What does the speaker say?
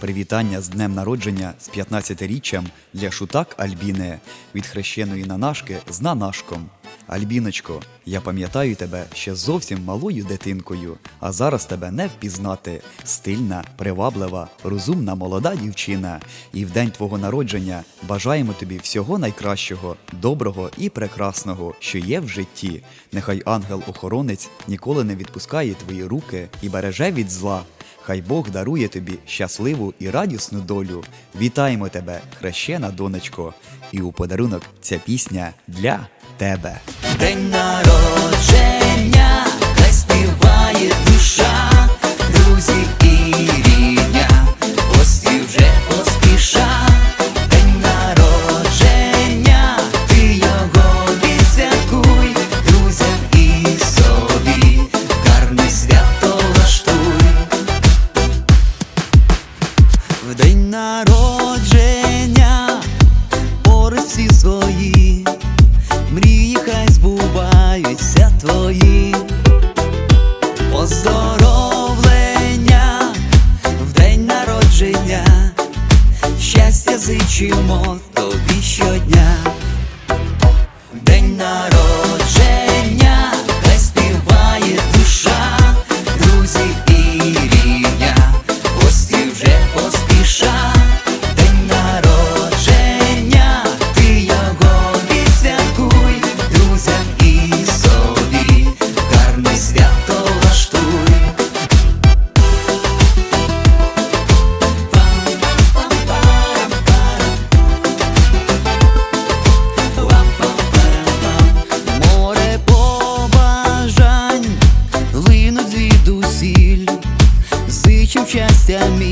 Привітання з днем народження з 15-річчям для шутак Альбіни від хрещеної нанашки з нанашком. Альбіночко, я пам'ятаю тебе ще зовсім малою дитинкою, а зараз тебе не впізнати. Стильна, приваблива, розумна молода дівчина. І в день твого народження бажаємо тобі всього найкращого, доброго і прекрасного, що є в житті. Нехай ангел-охоронець ніколи не відпускає твої руки і береже від зла. Хай Бог дарує тобі щасливу і радісну долю. Вітаємо тебе, хрещена донечко, і у подарунок ця пісня для тебе. День народження, твої Поздоровлення в день народження, щастя зичимо тобі щодня. День народження,